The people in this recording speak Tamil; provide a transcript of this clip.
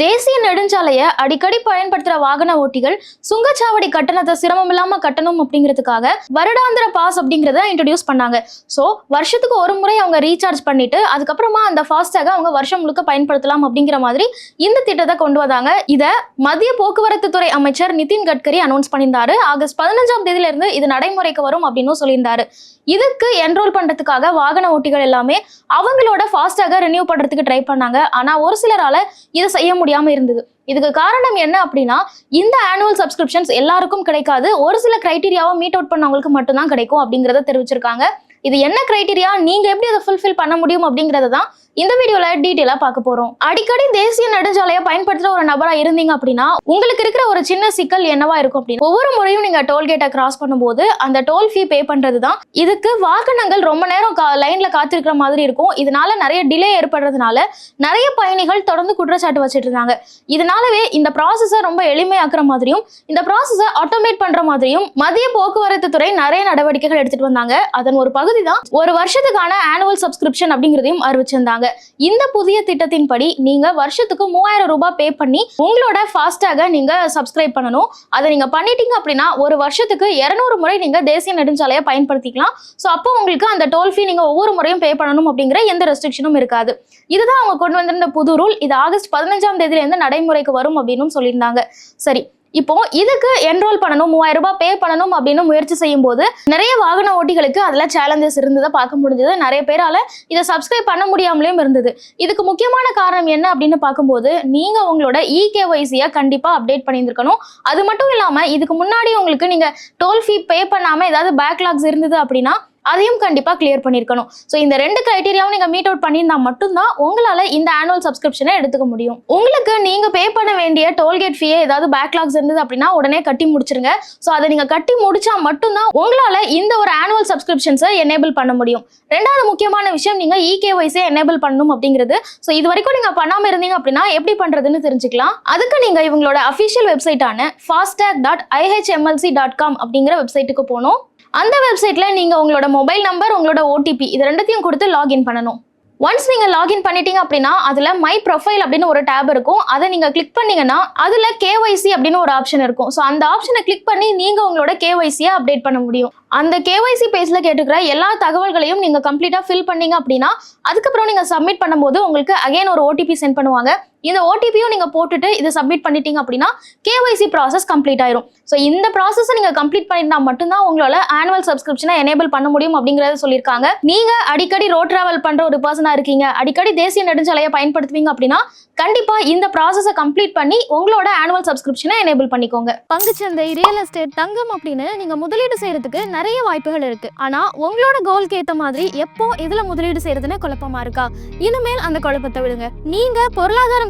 தேசிய நெடுஞ்சாலையை அடிக்கடி பயன்படுத்துற வாகன ஓட்டிகள் சுங்கச்சாவடி கட்டணத்தை சிரமம் இல்லாம கட்டணும் அப்படிங்கிறதுக்காக வருடாந்திர பாஸ் அப்படிங்கிறத இன்ட்ரடியூஸ் பண்ணாங்க. ஸோ வருஷத்துக்கு ஒரு முறை அவங்க ரீசார்ஜ் பண்ணிட்டு அதுக்கப்புறமா அந்த ஃபாஸ்டேக அவங்க வருஷம் முழுக்க பயன்படுத்தலாம் அப்படிங்கிற மாதிரி இந்த திட்டத்தை கொண்டு வந்தாங்க. இதை மத்திய போக்குவரத்து துறை அமைச்சர் நிதின் கட்கரி அனௌன்ஸ் பண்ணியிருந்தாரு. ஆகஸ்ட் பதினஞ்சாம் தேதியில இருந்து இது நடைமுறைக்கு வரும் அப்படின்னு சொல்லியிருந்தாரு. இதுக்கு என்ரோல் பண்றதுக்காக வாகன ஓட்டிகள் எல்லாமே அவங்களோட ஃபாஸ்டாக ரினியூ பண்றதுக்கு ட்ரை பண்ணாங்க. ஆனா ஒரு சிலரால இதை செய்ய முடியும் இருந்தது. இதுக்கு காரணம் என்ன அப்படின்னா இந்த ஆனுவல் சப்ஸ்கிரிப்ஷன்ஸ் எல்லாருக்கும் கிடைக்காது. ஒரு சில கிரைட்டீரியாவை மீட் அவுட் பண்ணவங்களுக்கு மட்டும்தான் கிடைக்கும் அப்படிங்கறத தெரிவிச்சிருக்காங்க. இது என்ன கிரைட்டீரியா நீங்க எப்படி அதை ஃபுல்ஃபில் பண்ண முடியும் அப்படிங்கறத தான் இந்த வீடியோல டீட்டெயிலா பார்க்க போறோம். அடிக்கடி தேசிய நெடுஞ்சாலையை பயன்படுத்துற ஒரு நபரா இருந்தீங்க அப்படின்னா உங்களுக்கு இருக்கிற ஒரு சின்ன சிக்கல் என்னவா இருக்கும் அப்படின்னா ஒவ்வொரு முறையும் நீங்க டோல்கேட்டை கிராஸ் பண்ணும்போது அந்த டோல் ஃபீ பே பண்றது தான் இதுக்கு வாகனங்கள் ரொம்ப நேரம் லைன்ல காத்திருக்கிற மாதிரி இருக்கும். இதனால நிறைய டிலே ஏற்படுறதுனால நிறைய பயணிகள் தொடர்ந்து குற்றச்சாட்டு வச்சுட்டு இருந்தாங்க. இதனாலவே இந்த ப்ராசஸை ரொம்ப எளிமையாக்குற மாதிரியும் இந்த ப்ராசஸை ஆட்டோமேட் பண்ற மாதிரியும் மத்திய போக்குவரத்து துறை நிறைய நடவடிக்கைகள் எடுத்துட்டு வந்தாங்க. அதன் ஒரு பகுதி தான் ஒரு வருஷத்துக்கான ஆனுவல் சப்ஸ்கிரிப்ஷன் அப்படிங்கிறதையும் அறிவிச்சிருந்தாங்க. இந்த புதிய திட்டத்தின்படி நீங்க வருஷத்துக்கு மூவாயிரம் ரூபாய் பே பண்ணி உங்களோட ஃபாஸ்டாக நீங்க சப்ஸ்கிரைப் பண்ணணும். அதை நீங்க பண்ணிட்டீங்க அப்படின்னா ஒரு வருஷத்துக்கு இருநூறு முறை நீங்க தேசிய நெடுஞ்சாலையை பயன்படுத்திக்கலாம். ஸோ அப்போ உங்களுக்கு அந்த டோல் ஃபீ நீங்க ஒவ்வொரு முறையும் பே பண்ணணும் அப்படிங்கிற எந்த ரெஸ்ட்ரிக்ஷனும் இருக்காது. இதுதான் அவங்க கொண்டு வந்திருந்த புது ரூல் இது ஆகஸ்ட் பதினஞ்சாம் தேதியிலேருந்து நடைமுறைக்கு வரும் அப்படின்னு சொல்லியிருந்தாங்க. சரி இப்போ இதுக்கு என்ரோல் பண்ணணும் மூவாயிரம் ரூபாய் பே பண்ணணும் அப்படின்னு முயற்சி செய்யும் போது நிறைய வாகன ஓட்டிகளுக்கு அதுல சேலஞ்சஸ் இருந்ததை பார்க்க முடிஞ்சது. நிறைய பேரால இதை சப்ஸ்கிரைப் பண்ண முடியாமலேயும் இருந்தது. இதுக்கு முக்கியமான காரணம் என்ன அப்படின்னு பார்க்கும்போது நீங்க உங்களோட E இகேஒய்சியை கண்டிப்பா அப்டேட் பண்ணியிருக்கணும் அது மட்டும் இல்லாம இதுக்கு முன்னாடி உங்களுக்கு நீங்க டோல் ஃபீ பே பண்ணாம ஏதாவது பேக்லாக்ஸ் இருந்தது அப்படின்னா அதையும் கண்டிப்பாக கிளியர் பண்ணியிருக்கணும். ஸோ இந்த ரெண்டு கிரைட்டீரியாவும் நீங்கள் மீட் அவுட் பண்ணியிருந்தா மட்டும்தான் உங்களால் இந்த ஆனுவல் சப்ஸ்கிரிப்ஷனை எடுத்துக்க முடியும். உங்களுக்கு நீங்கள் பே பண்ண வேண்டிய டோல்கேட் ஃபீயை ஏதாவது பேக்லாக்ஸ் இருந்தது அப்படின்னா உடனே கட்டி முடிச்சிருங்க. ஸோ அதை நீங்கள் கட்டி முடிச்சா மட்டும்தான் உங்களால் இந்த ஒரு ஆனுவல் சப்ஸ்கிரிப்ஷன்ஸை எனேபிள் பண்ண முடியும். ரெண்டாவது முக்கியமான விஷயம் நீங்கள் இகேஒய்ஸே எனேபிள் பண்ணணும் அப்படிங்கிறது. ஸோ இது வரைக்கும் நீங்கள் பண்ணாமல் இருந்தீங்க அப்படின்னா எப்படி பண்ணுறதுன்னு தெரிஞ்சுக்கலாம். அதுக்கு நீங்கள் இவங்களோட official வெப்சைட்டான FASTag dot IHMCL dot com அப்படிங்கிற வெப்சைட்டுக்கு போகணும். அந்த வெப்சைட்டில் நீங்கள் உங்களோட மொபைல் நம்பர் உங்களோட ஓடிபி இது ரெண்டுத்தையும் கொடுத்து லாகின் பண்ணணும். ஒன்ஸ் நீங்கள் லாகின் பண்ணிட்டீங்க அப்படின்னா அதில் மை ப்ரொஃபைல் அப்படின்னு ஒரு டேப் இருக்கும். அதை நீங்கள் கிளிக் பண்ணீங்கன்னா அதில் கேஒய்சி அப்படின்னு ஒரு ஆப்ஷன் இருக்கும். ஸோ அந்த ஆப்ஷனை கிளிக் பண்ணி நீங்கள் உங்களோட கேஒய்சியை அப்டேட் பண்ண முடியும். அந்த கேஒய்சி பேஜில் கேட்டுக்கிற எல்லா தகவல்களையும் நீங்கள் கம்ப்ளீட்டாக ஃபில் பண்ணீங்க அப்படின்னா அதுக்கப்புறம் நீங்கள் சப்மிட் பண்ணும்போது உங்களுக்கு அகைன் ஒரு ஓடிபி சென்ட் பண்ணுவாங்க. இந்த ஓடிபியும் நீங்கள் போட்டுட்டு இதை சப்மிட் பண்ணிட்டீங்க அப்படின்னா கேஒய்சி ப்ராசஸ் கம்ப்ளீட் ஆயிரும். ஸோ இந்த ப்ராசஸை நீங்கள் கம்ப்ளீட் பண்ணிருந்தா மட்டும்தான் உங்களால் ஆனுவல் சப்ஸ்கிரிப்ஷனை எனேபிள் பண்ண முடியும் அப்படிங்கறத சொல்லியிருக்காங்க. நீங்க அடிக்கடி ரோட் டிராவல் பண்ற ஒரு பர்சனா இருக்கீங்க. அடிக்கடி தேசிய நெடுஞ்சாலையை பயன்படுத்துவீங்க அப்படின்னா கண்டிப்பா இந்த ப்ராசஸை கம்ப்ளீட் பண்ணி உங்களோட ஆனுவல் சப்ஸ்கிரிப்ஷனை எனேபிள் பண்ணிக்கோங்க. பங்குச்சந்தை ரியல் எஸ்டேட் தங்கம் அப்படின்னு நீங்க முதலீடு செய்யறதுக்கு நிறைய வாய்ப்புகள் இருக்கு. ஆனா உங்களோட கோல்க்கு ஏத்த மாதிரி எப்போ எதுல முதலீடு செய்யறதுன்னு குழப்பமா இருக்கா? இனிமேல் அந்த குழப்பத்தை விடுங்க. நீங்க பொருளாதாரம்